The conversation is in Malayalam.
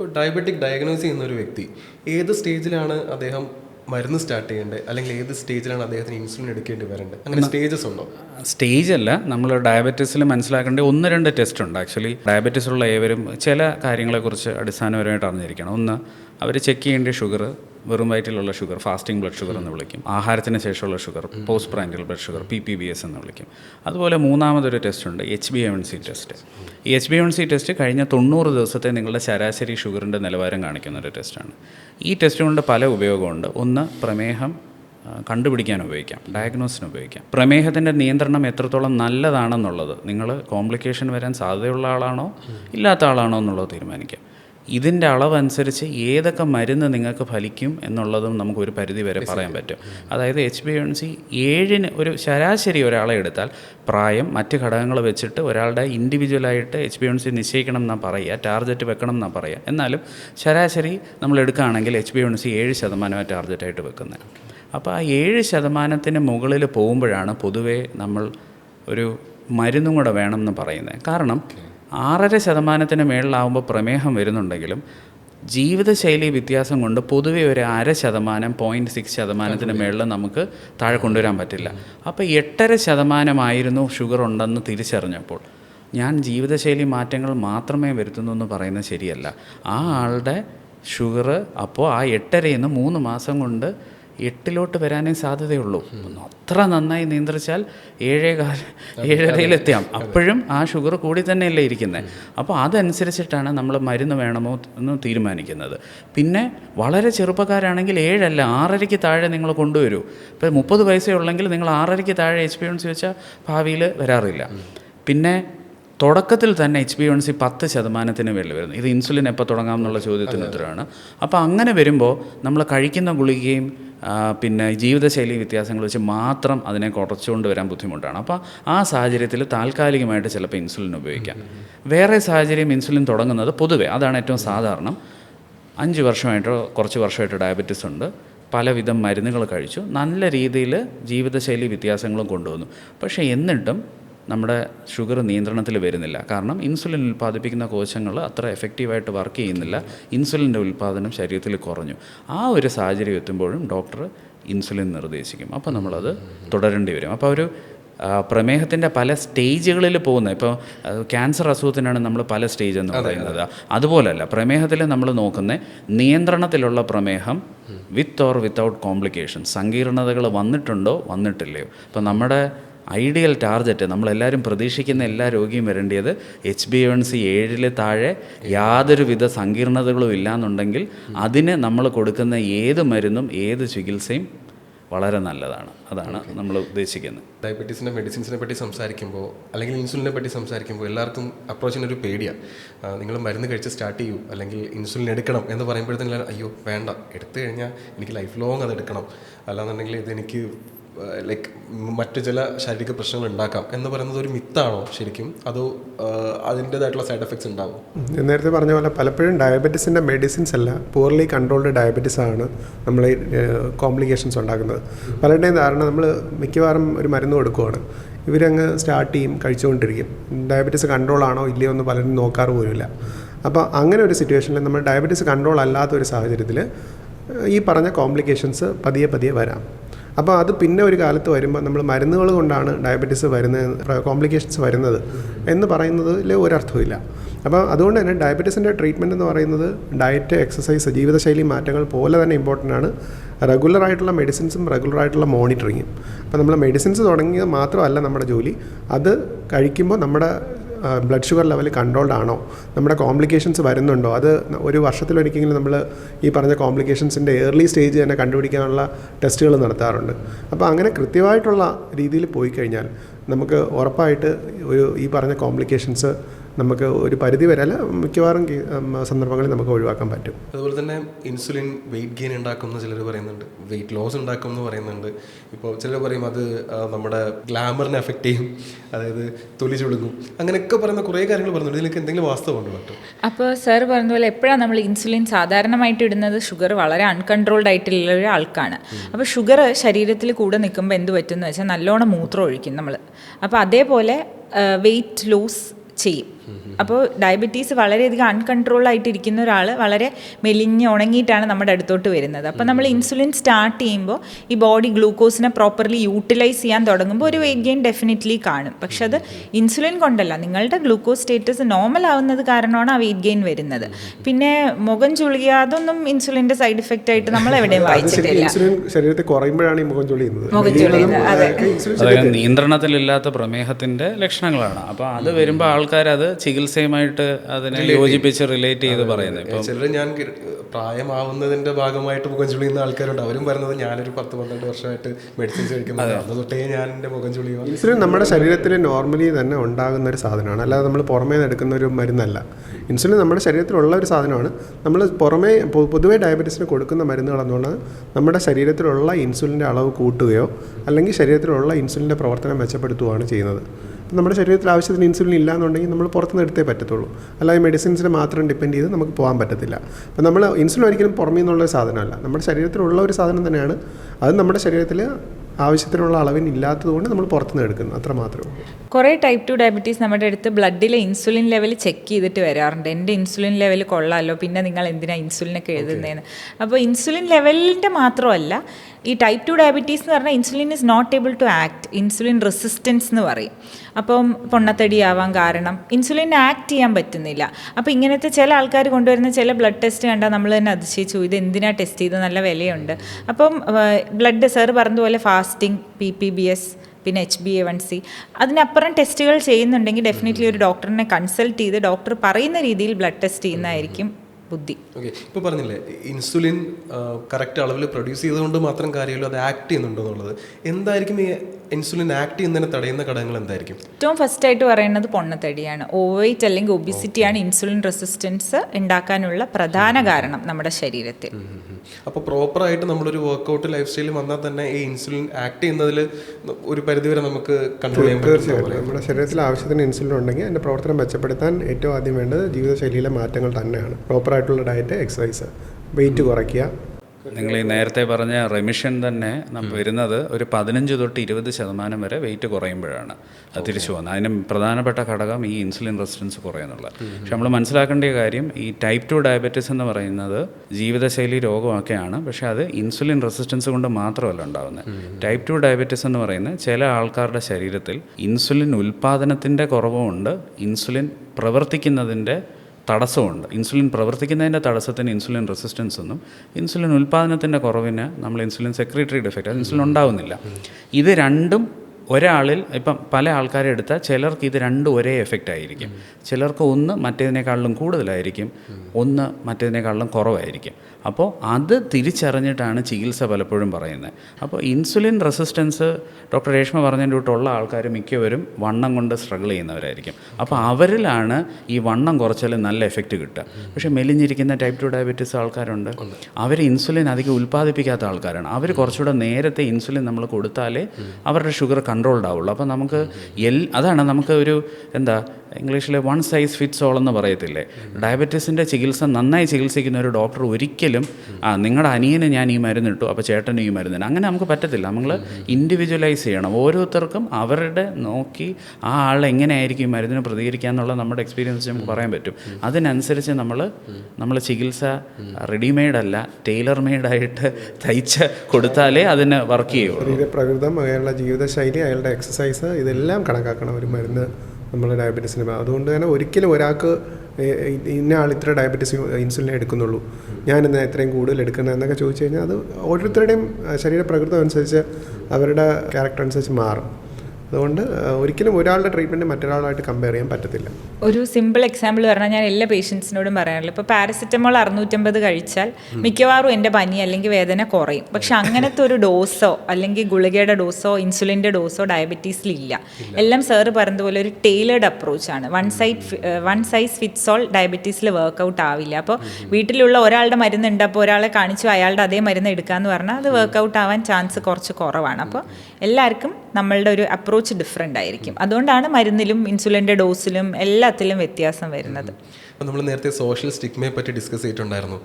ഇപ്പോൾ ഡയബറ്റിക് ഡയഗ്നോസ് ചെയ്യുന്ന ഒരു വ്യക്തി ഏത് സ്റ്റേജിലാണ് അദ്ദേഹം മരുന്ന് സ്റ്റാർട്ട് ചെയ്യേണ്ടത്? അല്ലെങ്കിൽ ഏത് സ്റ്റേജിലാണ് അദ്ദേഹത്തിന് ഇൻസുലിൻ എടുക്കേണ്ടി വരേണ്ടത്? അങ്ങനെ സ്റ്റേജസ് ഉണ്ടോ? സ്റ്റേജ് അല്ല നമ്മൾ ഡയബറ്റീസിൽ മനസ്സിലാക്കേണ്ട ഒന്ന് രണ്ട് ടെസ്റ്റ് ഉണ്ട്. ആക്ച്വലി ഡയബറ്റീസിലുള്ള ഏവരും ചില കാര്യങ്ങളെക്കുറിച്ച് അടിസ്ഥാനപരമായിട്ട് അറിഞ്ഞിരിക്കണം. ഒന്ന് അവർ ചെക്ക് ചെയ്യേണ്ട ഷുഗർ വെറും വയറ്റിലുള്ള ഷുഗർ ഫാസ്റ്റിംഗ് ബ്ലഡ് ഷുഗർ എന്ന് വിളിക്കും. ആഹാരത്തിന് ശേഷമുള്ള sugar post prandial blood sugar P P B S എന്ന് വിളിക്കും. അതുപോലെ മൂന്നാമതൊരു ടെസ്റ്റ് ഉണ്ട് H B N C test. ഈ H B N C test കഴിഞ്ഞ തൊണ്ണൂറ് ദിവസത്തെ നിങ്ങളുടെ ശരാശരി ഷുഗറിന്റെ നിലവാരം കാണിക്കുന്ന ഒരു ടെസ്റ്റാണ്. ഈ ടെസ്റ്റ് കൊണ്ട് പല ഉപയോഗമുണ്ട്. ഒന്ന് പ്രമേഹം കണ്ടുപിടിക്കാൻ ഉപയോഗിക്കാം ഡയഗ്നോസിന് ഉപയോഗിക്കാം. പ്രമേഹത്തിന്റെ നിയന്ത്രണം എത്രത്തോളം നല്ലതാണെന്നുള്ളത് നിങ്ങൾ കോംപ്ലിക്കേഷൻ വരാൻ സാധ്യതയുള്ള ആളാണോ ഇല്ലാത്ത ആളാണോ എന്നുള്ളത് തീരുമാനിക്കാം. ഇതിന്റെ അളവനുസരിച്ച് ഏതൊക്കെ മരുന്ന് നിങ്ങൾക്ക് ഫലിക്കും എന്നുള്ളതും നമുക്ക് ഒരു പരിധി വരെ പറയാൻ പറ്റും. അതായത് എച്ച് ബി എൻ സി ഏഴിന് ഒരു ശരാശരി ഒരാളെ എടുത്താൽ പ്രായം മറ്റ് ഘടകങ്ങൾ വെച്ചിട്ട് ഒരാളുടെ ഇൻഡിവിജ്വലായിട്ട് എച്ച് ബി എൻ സി നിശ്ചയിക്കണം എന്നാണ് പറയുക ടാർഗറ്റ് വെക്കണം എന്നാണ് പറയുക. എന്നാലും ശരാശരി നമ്മൾ എടുക്കുകയാണെങ്കിൽ എച്ച് ബി എൻ സി ഏഴ് ശതമാനമായി ടാർഗറ്റായിട്ട് വെക്കുന്നത്. അപ്പോൾ ആ ഏഴ് ശതമാനത്തിന് മുകളിൽ പോകുമ്പോഴാണ് പൊതുവേ നമ്മൾ ഒരു മരുന്നും കൂടെ വേണം എന്ന് പറയുന്നത്. കാരണം ആറര ശതമാനത്തിന് മേളിലാവുമ്പോൾ പ്രമേഹം വരുന്നുണ്ടെങ്കിലും ജീവിതശൈലി വ്യത്യാസം കൊണ്ട് പൊതുവെ ഒരു അര ശതമാനം പോയിന്റ് സിക്സ് ശതമാനത്തിന് മേളിൽ നമുക്ക് താഴെ കൊണ്ടുവരാൻ പറ്റില്ല. അപ്പോൾ എട്ടര ശതമാനമായിരുന്നു ഷുഗർ ഉണ്ടെന്ന് തിരിച്ചറിഞ്ഞപ്പോൾ. ഞാൻ ജീവിതശൈലി മാറ്റങ്ങൾ മാത്രമേ വരുത്തുന്നു എന്ന് പറയുന്നത് ശരിയല്ല. ആ ആളുടെ ഷുഗർ അപ്പോൾ ആ എട്ടരയിൽ നിന്ന് മൂന്ന് മാസം കൊണ്ട് എട്ടിലോട്ട് വരാനേ സാധ്യതയുള്ളൂ. അത്ര നന്നായി നിയന്ത്രിച്ചാൽ ഏഴേ കാല ഏഴരയിലെത്തിയാം. അപ്പോഴും ആ ഷുഗർ കൂടി തന്നെയല്ലേ ഇരിക്കുന്നത് അപ്പോൾ അതനുസരിച്ചിട്ടാണ് നമ്മൾ മരുന്ന് വേണമോ എന്ന് തീരുമാനിക്കുന്നത്. പിന്നെ വളരെ ചെറുപ്പക്കാരാണെങ്കിൽ ഏഴല്ല ആറരയ്ക്ക് താഴെ നിങ്ങൾ കൊണ്ടുവരൂ. ഇപ്പോൾ മുപ്പത് വയസ്സേ ഉള്ളെങ്കിൽ നിങ്ങൾ ആറരയ്ക്ക് താഴെ എച്ച് പി എൺസി വെച്ചാൽ ഭാവിയിൽ വരാറില്ല. പിന്നെ തുടക്കത്തിൽ തന്നെ എച്ച് ബി വൺ സി പത്ത് ശതമാനത്തിന് മേളിൽ വരുന്നു. ഇത് ഇൻസുലിൻ എപ്പോൾ തുടങ്ങാം എന്നുള്ള ചോദ്യത്തിന് ഉത്തരമാണ് അപ്പോൾ അങ്ങനെ വരുമ്പോൾ നമ്മൾ കഴിക്കുന്ന ഗുളികയും പിന്നെ ജീവിതശൈലി വ്യത്യാസങ്ങൾ വെച്ച് മാത്രം അതിനെ കുറച്ചുകൊണ്ട് വരാൻ ബുദ്ധിമുട്ടാണ്. അപ്പോൾ ആ സാഹചര്യത്തിൽ താൽക്കാലികമായിട്ട് ചിലപ്പോൾ ഇൻസുലിൻ ഉപയോഗിക്കാം. വേറെ സാഹചര്യം ഇൻസുലിൻ തുടങ്ങുന്നത് പൊതുവെ അതാണ് ഏറ്റവും സാധാരണം. അഞ്ച് വർഷമായിട്ടോ കുറച്ച് വർഷമായിട്ടോ ഡയബറ്റിസ് ഉണ്ട്. പലവിധം മരുന്നുകൾ കഴിച്ചു. നല്ല രീതിയിൽ ജീവിതശൈലി വ്യത്യാസങ്ങളും കൊണ്ടുവന്നു. പക്ഷേ എന്നിട്ടും നമ്മുടെ ഷുഗർ നിയന്ത്രണത്തിൽ വരുന്നില്ല. കാരണം ഇൻസുലിൻ ഉൽപ്പാദിപ്പിക്കുന്ന കോശങ്ങൾ അത്ര എഫക്റ്റീവായിട്ട് വർക്ക് ചെയ്യുന്നില്ല. ഇൻസുലിന്റെ ഉൽപ്പാദനം ശരീരത്തിൽ കുറഞ്ഞു. ആ ഒരു സാഹചര്യം എത്തുമ്പോഴും ഡോക്ടർ ഇൻസുലിൻ നിർദ്ദേശിക്കും. അപ്പോൾ നമ്മളത് തുടരേണ്ടി വരും. അപ്പോൾ ഒരു പ്രമേഹത്തിന്റെ പല സ്റ്റേജുകളിൽ പോകുന്ന ഇപ്പോൾ ക്യാൻസർ അസുഖത്തിനാണ് നമ്മൾ പല സ്റ്റേജ് എന്ന് പറയുന്നത്. അതുപോലല്ല പ്രമേഹത്തിൽ നമ്മൾ നോക്കുന്ന നിയന്ത്രണത്തിലുള്ള പ്രമേഹം വിത്ത് ഓർ വിത്തൗട്ട് കോംപ്ലിക്കേഷൻ. സങ്കീർണതകൾ വന്നിട്ടുണ്ടോ? വന്നിട്ടില്ലയോ. അപ്പോൾ നമ്മുടെ ഐഡിയൽ ടാർഗറ്റ് നമ്മളെല്ലാവരും പ്രതീക്ഷിക്കുന്ന എല്ലാ രോഗിയും വരേണ്ടത് എച്ച് ബി എൻ സി ഏഴിൽ താഴെ യാതൊരുവിധ സങ്കീർണതകളും ഇല്ലാന്നുണ്ടെങ്കിൽ അതിന് നമ്മൾ കൊടുക്കുന്ന ഏത് മരുന്നും ഏത് ചികിത്സയും വളരെ നല്ലതാണ്. അതാണ് നമ്മൾ ഉദ്ദേശിക്കുന്നത്. ഡയബറ്റീസിന്റെ മെഡിസിൻസിനെ പറ്റി സംസാരിക്കുമ്പോൾ അല്ലെങ്കിൽ ഇൻസുലിനെ പറ്റി സംസാരിക്കുമ്പോൾ എല്ലാവർക്കും അപ്രോച്ചിന് ഒരു പേടിയാണ് നിങ്ങൾ മരുന്ന് കഴിച്ച് സ്റ്റാർട്ട് ചെയ്യൂ. അല്ലെങ്കിൽ ഇൻസുലിൻ എടുക്കണം എന്ന് പറയുമ്പോഴത്തേക്കും അയ്യോ വേണ്ട. എടുത്തു കഴിഞ്ഞാൽ എനിക്ക് ലൈഫ് ലോങ് അത് എടുക്കണം. അല്ലാന്നുണ്ടെങ്കിൽ ഇതെനിക്ക് ലൈക്ക് മറ്റു ചില ശാരീരിക പ്രശ്നങ്ങൾ ഉണ്ടാക്കാം എന്ന് പറയുന്നത് ഒരു മിത്താണോ ശരിക്കും? അതോ അതിന്റെതായിട്ടുള്ള സൈഡ് എഫക്ട്സ് ഉണ്ടാവും? നേരത്തെ പറഞ്ഞ പോലെ പലപ്പോഴും ഡയബറ്റീസിന്റെ മെഡിസിൻസ് അല്ല പൂർലി കൺട്രോൾഡ് ഡയബറ്റീസ് ആണ് നമ്മൾ കോംപ്ലിക്കേഷൻസ് ഉണ്ടാക്കുന്നത്. പലരുടെയും ധാരണ നമ്മൾ മിക്കവാറും ഒരു മരുന്ന് കൊടുക്കുവാണ്. ഇവരങ്ങ് സ്റ്റാർട്ട് ചെയ്യും കഴിച്ചുകൊണ്ടിരിക്കും. ഡയബറ്റീസ് കൺട്രോൾ ആണോ ഇല്ലയോ എന്ന് പലരും നോക്കാറ് പോലുമില്ല. അപ്പോൾ അങ്ങനെ ഒരു സിറ്റുവേഷനിൽ നമ്മൾ ഡയബറ്റീസ് കൺട്രോൾ അല്ലാത്ത ഒരു സാഹചര്യത്തിൽ ഈ പറഞ്ഞ കോംപ്ലിക്കേഷൻസ് പതിയെ പതിയെ വരാം. അപ്പോൾ അത് പിന്നെ ഒരു കാലത്ത് വരുമ്പോൾ നമ്മൾ മരുന്നുകൾ കൊണ്ടാണ് ഡയബറ്റീസ് വരുന്നത് കോംപ്ലിക്കേഷൻസ് വരുന്നത് എന്ന് പറയുന്നതിൽ ഒരർത്ഥമില്ല അപ്പോൾ അതുകൊണ്ട് തന്നെ ഡയബറ്റീസിന്റെ ട്രീറ്റ്മെന്റ് എന്ന് പറയുന്നത് ഡയറ്റ് എക്സസൈസ് ജീവിതശൈലി മാറ്റങ്ങൾ പോലെ തന്നെ ഇമ്പോർട്ടന്റ് ആണ്. റെഗുലർ ആയിട്ടുള്ള മെഡിസിൻസും റെഗുലർ ആയിട്ടുള്ള മോണിറ്ററിങ്ങും. അപ്പോൾ നമ്മൾ മെഡിസിൻസ് തുടങ്ങിയത് മാത്രമല്ല നമ്മുടെ ജോലി. അത് കഴിക്കുമ്പോൾ നമ്മുടെ ബ്ലഡ് ഷുഗർ ലെവൽ കൺട്രോൾഡ് ആണോ? നമ്മുടെ കോംപ്ലിക്കേഷൻസ് വരുന്നുണ്ടോ? അത് ഒരു വർഷത്തിലൊരിക്കലും നമ്മൾ ഈ പറഞ്ഞ കോംപ്ലിക്കേഷൻസിന്റെ ഏർലി സ്റ്റേജ് തന്നെ കണ്ടുപിടിക്കാനുള്ള ടെസ്റ്റുകൾ നടത്താറുണ്ട്. അപ്പോൾ അങ്ങനെ കൃത്യമായിട്ടുള്ള രീതിയിൽ പോയി കഴിഞ്ഞാൽ നമുക്ക് ഉറപ്പായിട്ട് ഒരു ഈ പറഞ്ഞ കോംപ്ലിക്കേഷൻസ് നമുക്ക് ഒരു പരിധി വരെ അല്ല മിക്കവാറും സന്ദർഭങ്ങളിൽ നമുക്ക് ഒഴിവാക്കാൻ പറ്റും. അതുപോലെ തന്നെ ഇൻസുലിൻ വെയിറ്റ് ഗെയിൻ ഉണ്ടാക്കുമെന്ന് ചിലർ പറയുന്നുണ്ട്. വെയിറ്റ് ലോസ് ഉണ്ടാക്കും എന്ന് പറയുന്നുണ്ട്. ഇപ്പോൾ ചിലർ പറയും അത് നമ്മുടെ ഗ്ലാമറിനെ അഫക്റ്റ് ചെയ്യും. അതായത് തൊലി ചുളുങ്ങും. അങ്ങനെയൊക്കെ പറയുന്ന കുറേ കാര്യങ്ങൾ പറയുന്നുണ്ട്. ഇതിലേക്ക് എന്തെങ്കിലും വാസ്തവമുണ്ടോ ഡോക്ടർ? അപ്പോൾ സർ പറഞ്ഞ പോലെ എപ്പോഴാണ് നമ്മൾ ഇൻസുലിൻ സാധാരണമായിട്ട് ഇടുന്നത്? ഷുഗർ വളരെ അൺകൺട്രോൾഡ് ആയിട്ടുള്ള ഒരാൾക്കാണ്. അപ്പോൾ ഷുഗർ ശരീരത്തിൽ കൂടെ നിൽക്കുമ്പോൾ എന്ത് പറ്റുമെന്ന് വെച്ചാൽ നല്ലോണം മൂത്രം ഒഴിക്കും നമ്മൾ അപ്പോൾ അതേപോലെ വെയിറ്റ് ലോസ് ചെയ്യും. അപ്പോൾ ഡയബറ്റീസ് വളരെയധികം അൺകൺട്രോൾ ആയിട്ട് ഇരിക്കുന്ന ഒരാൾ വളരെ മെലിഞ്ഞ് ഉണങ്ങിയിട്ടാണ് നമ്മുടെ അടുത്തോട്ട് വരുന്നത്. അപ്പോൾ നമ്മൾ ഇൻസുലിൻ സ്റ്റാർട്ട് ചെയ്യുമ്പോൾ ഈ ബോഡി ഗ്ലൂക്കോസിനെ പ്രോപ്പർലി യൂട്ടിലൈസ് ചെയ്യാൻ തുടങ്ങുമ്പോൾ ഒരു വെയിറ്റ് ഗെയിൻ ഡെഫിനറ്റ്ലി കാണും. പക്ഷെ അത് ഇൻസുലിൻ കൊണ്ടല്ല നിങ്ങളുടെ ഗ്ലൂക്കോസ് സ്റ്റേറ്റസ് നോർമൽ ആവുന്നത് കാരണമാണ് ആ വെയിറ്റ് ഗെയിൻ വരുന്നത്. പിന്നെ മുഖം ചുളിയാതൊന്നും ഇൻസുലിന്റെ സൈഡ് ഇഫക്റ്റ് ആയിട്ട് നമ്മൾ എവിടെയും വായിച്ചിട്ടില്ല. ഇൻസുലിൻ ശരീരത്തിൽ കുറയുമ്പോഴാണ് മുഖം ചുളിയുന്നത് നിയന്ത്രണത്തിലില്ലാത്ത പ്രമേഹത്തിന്റെ ലക്ഷണങ്ങളാണ്. അപ്പോൾ അത് വരുമ്പോൾ ആൾക്കാർ അത് ചികിത്സയുമായിട്ട് അതിനെ യോജിപ്പിച്ച് റിലേറ്റ് ചെയ്ത് പറയുന്നത്. ഇപ്പം ചിലർ ഞാൻ പ്രായമാവുന്നതിന്റെ ഭാഗമായിട്ട് മുഖം ചുളിയുന്ന ആൾക്കാരുണ്ട്. അവരും പറയുന്നത് ഞാനൊരു പത്ത് പന്ത്രണ്ട് വർഷമായിട്ട് മെഡിസിൻസ് കഴിക്കുന്നത് അന്ന് തൊട്ടേ ഞാൻ എന്റെ മുഖം ചുളിയും ഇൻസുലിൻ നമ്മുടെ ശരീരത്തിൽ നോർമലി തന്നെ ഉണ്ടാകുന്ന ഒരു സാധനമാണ്. അല്ലാതെ നമ്മൾ പുറമേ നിന്ന് എടുക്കുന്ന ഒരു മരുന്നല്ല. ഇൻസുലിൻ നമ്മുടെ ശരീരത്തിലുള്ള ഒരു സാധനമാണ്. നമ്മൾ പുറമേ പൊതുവേ ഡയബറ്റീസിന് കൊടുക്കുന്ന മരുന്നുകൾ എന്നുള്ളത് നമ്മുടെ ശരീരത്തിലുള്ള ഇൻസുലിന്റെ അളവ് കൂട്ടുകയോ അല്ലെങ്കിൽ ശരീരത്തിലുള്ള ഇൻസുലിന്റെ പ്രവർത്തനം മെച്ചപ്പെടുത്തുകയാണ് ചെയ്യുന്നത്. നമ്മുടെ ശരീരത്തിൽ ആവശ്യത്തിന് ഇൻസുലിൻ ഇല്ല എന്നുണ്ടെങ്കിൽ നമ്മൾ പുറത്തുനിന്ന് എടുത്തേ പറ്റത്തുള്ളൂ. അല്ലാതെ മെഡിസിൻസിനെ മാത്രം ഡിപ്പെൻഡ് ചെയ്ത് നമുക്ക് പോകാൻ പറ്റത്തില്ല. അപ്പം നമ്മൾ ഇൻസുലിൻ ഒരിക്കലും പുറമേ നിന്നുള്ള ഒരു സാധനമല്ല. നമ്മുടെ ശരീരത്തിലുള്ള ഒരു സാധനം തന്നെയാണ്. അത് നമ്മുടെ ശരീരത്തിൽ ആവശ്യത്തിനുള്ള അളവിന് ഇല്ലാത്തതുകൊണ്ട് നമ്മൾ പുറത്തുനിന്ന് എടുക്കുന്നു. അത്ര മാത്രമേ ഉള്ളൂ. കുറേ ടൈപ്പ് ടു ഡയബറ്റീസ് നമ്മുടെ അടുത്ത് ബ്ലഡിലെ ഇൻസുലിൻ ലെവൽ ചെക്ക് ചെയ്തിട്ട് വരാറുണ്ട്. എന്റെ ഇൻസുലിൻ ലെവൽ കൊള്ളാമല്ലോ പിന്നെ നിങ്ങൾ എന്തിനാണ് ഇൻസുലിനൊക്കെ എഴുതുന്നതെന്ന് അപ്പോൾ ഇൻസുലിൻ ലെവലിന്റെ മാത്രമല്ല ഈ ടൈപ്പ് ടു ഡയബറ്റീസ് എന്ന് പറഞ്ഞാൽ insulin is not able to act insulin resistance എന്ന് പറയും. അപ്പം പൊണ്ണത്തടിയാവാൻ കാരണം ഇൻസുലിൻ ആക്ട് ചെയ്യാൻ പറ്റുന്നില്ല. അപ്പോൾ ഇങ്ങനത്തെ ചില ആൾക്കാർ കൊണ്ടുവരുന്ന ചില ബ്ലഡ് ടെസ്റ്റ് കണ്ടാൽ നമ്മൾ തന്നെ അതിശയിച്ചു ഇത് എന്തിനാണ് ടെസ്റ്റ് ചെയ്ത് നല്ല വിലയുണ്ട്. അപ്പം ബ്ലഡ് സാർ പറഞ്ഞതുപോലെ fasting P P B S പിന്നെ H B A one C അതിനപ്പുറം ടെസ്റ്റുകൾ ചെയ്യുന്നുണ്ടെങ്കിൽ ഡെഫിനറ്റ്ലി ഒരു ഡോക്ടറിനെ കൺസൾട്ട് ചെയ്ത് ഡോക്ടർ പറയുന്ന രീതിയിൽ ബ്ലഡ് ടെസ്റ്റ് ചെയ്യുന്നതായിരിക്കും. ബുദ്ധി. ഓക്കെ ഇപ്പോൾ പറഞ്ഞില്ലേ ഇൻസുലിൻ കറക്റ്റ് അളവിൽ പ്രൊഡ്യൂസ് ചെയ്തുകൊണ്ട് മാത്രം കാര്യമല്ലോ അത് ആക്ട് ചെയ്യുന്നുണ്ടോ എന്നുള്ളത്. എന്തായിരിക്കും ഈ ഇൻസുലിൻ ആക്ട് ചെയ്യുന്നതിനെ തടയുന്ന ഘടകങ്ങൾ എന്തായിരിക്കും? ഏറ്റവും ഫസ്റ്റ് ആയിട്ട് പറയുന്നത് പൊണ്ണത്തടിയാണ്. ഓവൈറ്റ് അല്ലെങ്കിൽ ഒബിസിറ്റിയാണ് ഇൻസുലിൻ റെസിസ്റ്റൻസ് ഉണ്ടാക്കാനുള്ള പ്രധാന കാരണം നമ്മുടെ ശരീരത്തിൽ. അപ്പോൾ പ്രോപ്പറായിട്ട് നമ്മളൊരു വർക്കൗട്ട് ലൈഫ് സ്റ്റൈലിൽ വന്നാൽ തന്നെ ഈ ഇൻസുലിൻ ആക്ട് ചെയ്യുന്നതിൽ ഒരു പരിധിവരെ നമുക്ക് കൺട്രോൾ ചെയ്യാൻ പറ്റും തീർച്ചയായിട്ടും. നമ്മുടെ ശരീരത്തിൽ ആവശ്യത്തിന് ഇൻസുലിൻ ഉണ്ടെങ്കിൽ അതിന്റെ പ്രവർത്തനം മെച്ചപ്പെടുത്താൻ ഏറ്റവും ആദ്യം വേണ്ടത് ജീവിതശൈലിയിലെ മാറ്റങ്ങൾ തന്നെയാണ്. പ്രോപ്പറായിട്ടുള്ള ഡയറ്റ് എക്സസൈസ് വെയിറ്റ് കുറയ്ക്കുക. നിങ്ങൾ ഈ നേരത്തെ പറഞ്ഞ റെമിഷൻ തന്നെ നമ്മൾ വരുന്നത് ഒരു പതിനഞ്ച് തൊട്ട് ഇരുപത് ശതമാനം വരെ വെയിറ്റ് കുറയുമ്പോഴാണ്. അത് തിരിച്ചു പോകുന്നത്. അതിന് പ്രധാനപ്പെട്ട ഘടകം ഈ ഇൻസുലിൻ റെസിസ്റ്റൻസ് കുറയുന്നുള്ളത്. പക്ഷെ നമ്മൾ മനസ്സിലാക്കേണ്ട കാര്യം ഈ ടൈപ്പ് ടു ഡയബറ്റിസ് എന്ന് പറയുന്നത് ജീവിതശൈലി രോഗമൊക്കെയാണ്. പക്ഷെ അത് ഇൻസുലിൻ റെസിസ്റ്റൻസ് കൊണ്ട് മാത്രമല്ല ഉണ്ടാകുന്നത് ടൈപ്പ് ടു ഡയബറ്റിസ് എന്ന് പറയുന്നത് ചില ആൾക്കാരുടെ ശരീരത്തിൽ ഇൻസുലിൻ ഉൽപ്പാദനത്തിന്റെ കുറവുമുണ്ട്. ഇൻസുലിൻ പ്രവർത്തിക്കുന്നതിന്റെ തടസ്സമുണ്ട്. ഇൻസുലിൻ പ്രവർത്തിക്കുന്നതിന്റെ തടസ്സത്തിന് ഇൻസുലിൻ റെസിസ്റ്റൻസ് എന്നും ഇൻസുലിൻ ഉൽപ്പാദനത്തിന്റെ കുറവിന് നമ്മൾ ഇൻസുലിൻ സെക്രട്ടറി ഡിഫക്റ്റ് അത് ഇൻസുലിൻ ഉണ്ടാവുന്നില്ല. ഇത് രണ്ടും ഒരാളിൽ ഇപ്പം പല ആൾക്കാരെ എടുത്താൽ ചിലർക്ക് ഇത് രണ്ടും ഒരേ എഫക്റ്റ് ആയിരിക്കും. ചിലർക്ക് ഒന്ന് മറ്റേതിനേക്കാളിലും കൂടുതലായിരിക്കും ഒന്ന് മറ്റേതിനേക്കാളിലും കുറവായിരിക്കും. അപ്പോൾ അത് തിരിച്ചറിഞ്ഞിട്ടാണ് ചികിത്സ പലപ്പോഴും പറയുന്നത്. അപ്പോൾ ഇൻസുലിൻ റെസിസ്റ്റൻസ് ഡോക്ടർ രേഷ്മ പറഞ്ഞതിന്റെ കൂട്ടുള്ള ആൾക്കാർ മിക്കവരും വണ്ണം കൊണ്ട് സ്ട്രഗിൾ ചെയ്യുന്നവരായിരിക്കും. അപ്പോൾ അവരിലാണ് ഈ വണ്ണം കുറച്ചാൽ നല്ല എഫക്റ്റ് കിട്ടുക. പക്ഷേ മെലിഞ്ഞിരിക്കുന്ന ടൈപ്പ് ടു ഡയബറ്റീസ് ആൾക്കാരുണ്ട്. അവർ ഇൻസുലിൻ അധികം ഉൽപ്പാദിപ്പിക്കാത്ത ആൾക്കാരാണ്. അവർ കുറച്ചുകൂടെ നേരത്തെ ഇൻസുലിൻ നമ്മൾ കൊടുത്താലേ അവരുടെ ഷുഗർ കൺട്രോൾഡ് ആവുള്ളൂ. അപ്പോൾ നമുക്ക് എൽ അതാണ് നമുക്ക് ഒരു എന്താ ഇംഗ്ലീഷിൽ വൺ സൈസ് ഫിറ്റ്സ് ഓൾ എന്ന് പറയത്തില്ലേ? ഡയബറ്റീസിന്റെ ചികിത്സ നന്നായി ചികിത്സിക്കുന്ന ഒരു ഡോക്ടർ ഒരിക്കലും ആ നിങ്ങളുടെ അനിയന് ഞാൻ ഈ മരുന്നിട്ടു അപ്പോൾ ചേട്ടനും ഈ മരുന്നിന് അങ്ങനെ നമുക്ക് പറ്റത്തില്ല. നമ്മൾ ഇൻഡിവിജ്വലൈസ് ചെയ്യണം. ഓരോരുത്തർക്കും അവരുടെ നോക്കി ആ ആൾ എങ്ങനെയായിരിക്കും ഈ മരുന്നിന് പ്രതികരിക്കുക എന്നുള്ള നമ്മുടെ എക്സ്പീരിയൻസ് നമുക്ക് പറയാൻ പറ്റും. അതിനനുസരിച്ച് നമ്മൾ നമ്മൾ ചികിത്സ റെഡിമെയ്ഡ് അല്ല ടൈലർ മെയ്ഡായിട്ട് തയ്ച്ച് കൊടുത്താലേ അതിന് വർക്ക് ചെയ്യുള്ളൂ. പ്രകൃതം അയാളുടെ ജീവിതശൈലി അയാളുടെ എക്സസൈസ് ഇതെല്ലാം കണക്കാക്കണം. ഒരു മരുന്ന് നമ്മൾ ഡയബറ്റീസിന് അതുകൊണ്ട് തന്നെ ഒരിക്കലും ഒരാൾക്ക് ഇന്ന ആൾ ഇത്ര ഡയബറ്റീസ് ഇൻസുലിൻ എടുക്കുന്നുള്ളൂ. ഞാൻ ഇന്ന് ഇത്രയും കൂടുതൽ എടുക്കണം എന്നൊക്കെ ചോദിച്ചു കഴിഞ്ഞാൽ അത് ഓരോരുത്തരുടെയും ശരീരപ്രകൃതം അനുസരിച്ച് അവരുടെ ക്യാരക്ടർ അനുസരിച്ച് മാറും. അതുകൊണ്ട് ഒരിക്കലും ഒരാളുടെ ട്രീറ്റ്മെന്റ് മറ്റൊരാളുമായിട്ട് കമ്പയർ ചെയ്യാൻ പറ്റത്തില്ല. ഒരു സിമ്പിൾ എക്സാമ്പിൾ പറഞ്ഞാൽ ഞാൻ എല്ലാ പേഷ്യൻസിനോടും പറയാറില്ല ഇപ്പോൾ പാരസെറ്റമോൾ അറുന്നൂറ്റമ്പത് കഴിച്ചാൽ മിക്കവാറും എന്റെ പനി അല്ലെങ്കിൽ വേദന കുറയും. പക്ഷെ അങ്ങനത്തെ ഒരു ഡോസോ അല്ലെങ്കിൽ ഗുളികയുടെ ഡോസോ ഇൻസുലിന്റെ ഡോസോ ഡയബറ്റീസിലില്ല എല്ലാം സാറ് പറഞ്ഞതുപോലെ ഒരു tailored അപ്രോച്ചാണ് one side one size fits all ഡയബറ്റീസിൽ work out ആവില്ല. അപ്പോൾ വീട്ടിലുള്ള ഒരാളുടെ മരുന്നുണ്ട് അപ്പോൾ ഒരാളെ കാണിച്ചു അയാളുടെ അതേ മരുന്ന് എടുക്കാമെന്ന് പറഞ്ഞാൽ അത് വർക്കൗട്ട് ആവാൻ ചാൻസ് കുറച്ച് കുറവാണ്. അപ്പോൾ എല്ലാവർക്കും നമ്മളുടെ ഒരു അപ്രോച്ച് ഡിഫറെന്റ് ആയിരിക്കും. അതുകൊണ്ടാണ് മരുന്നിലും ഇൻസുലിന്റെ ഡോസിലും എല്ലാത്തിലും വ്യത്യാസം വരുന്നത്. നമ്മൾ നേരത്തെ സോഷ്യൽ സ്റ്റിഗ്മയെ പറ്റി ഡിസ്കസ് ചെയ്തിട്ടുണ്ടായിരുന്നു.